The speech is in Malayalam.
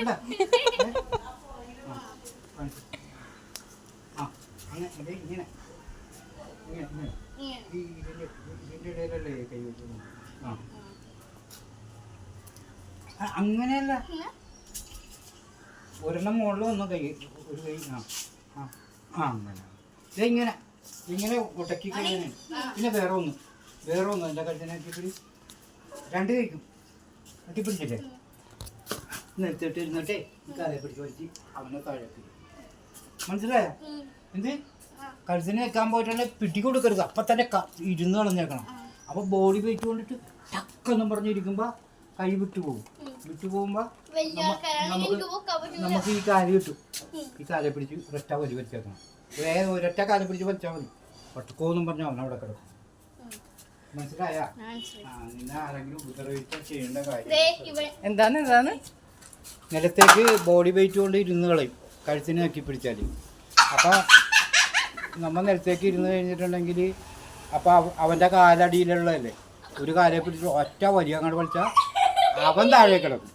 ഇങ്ങനെ. അങ്ങനെയല്ല. ഒരെണ്ണം മുകളിൽ ഒന്ന് കൈ ഒരു കൈ ആ. ആ അങ്ങനെ. ഇതേ ഇങ്ങനെ. ഇങ്ങനെ ഉടക്കി കഴിഞ്ഞാൽ പിന്നെ വേറെ ഒന്ന്. വേറെ ഒന്ന് എന്റെ കഴുത്തിനെ കെട്ടിപ്പിടി രണ്ട് കഴിക്കും കെട്ടിപ്പിടിച്ചില്ലേ നിർത്തിയിട്ട് ഇരുന്നിട്ടേ കാലെ പിടിച്ച് വലിച്ച് അവനെ താഴെത്തി മനസ്സിലായോ. എന്ത്? ആ. കഴുത്തിന് വെക്കാൻ പോയിട്ടുണ്ടെ പിടി കൊടുക്കരുത്. അപ്പം തന്നെ ഇരുന്ന് കളഞ്ഞേക്കണം. അപ്പോൾ ബോഡി വെയിറ്റ് കൊണ്ടിട്ട് ടക്കെന്നും പറഞ്ഞിരിക്കുമ്പോൾ കൈ വിട്ടു പോകും വിട്ടു പോകുമ്പോൾ നമുക്ക് നമുക്ക് ഈ കാൽ കിട്ടും. ഈ കാലെ പിടിച്ച് ഒരൊറ്റ വലി വലിച്ചേക്കണം. വേഗം ഒരൊറ്റ കാലെ പിടിച്ച് വലിച്ചാൽ മതി. ഒട്ടക്കോന്നും പറഞ്ഞാൽ അവൻ അവിടെ കിടക്കും. മനസ്സിലായാ? മനസ്സിലായ. മനസ്സിലായി. ആ നിന്നെ ആരെങ്കിലും ഉപദ്രവിച്ചാൽ ചെയ്യേണ്ട കാര്യം. എന്താണ് എന്താണ് നിലത്തേക്ക് ബോഡി വെയിറ്റ് കൊണ്ട് ഇരുന്ന് കളയും. കഴുത്തിന് നക്കി പിടിച്ചാൽ അപ്പോൾ നമ്മൾ നിലത്തേക്ക് ഇരുന്ന് കഴിഞ്ഞിട്ടുണ്ടെങ്കിൽ അപ്പോൾ അവന്റെ കാലടിയിലുള്ളതല്ലേ? ഒരു കാലെ പിടിച്ച് ഒറ്റ വലിയ അങ്ങോട്ട് വലിച്ചാൽ അവൻ താഴെ കിടക്കും.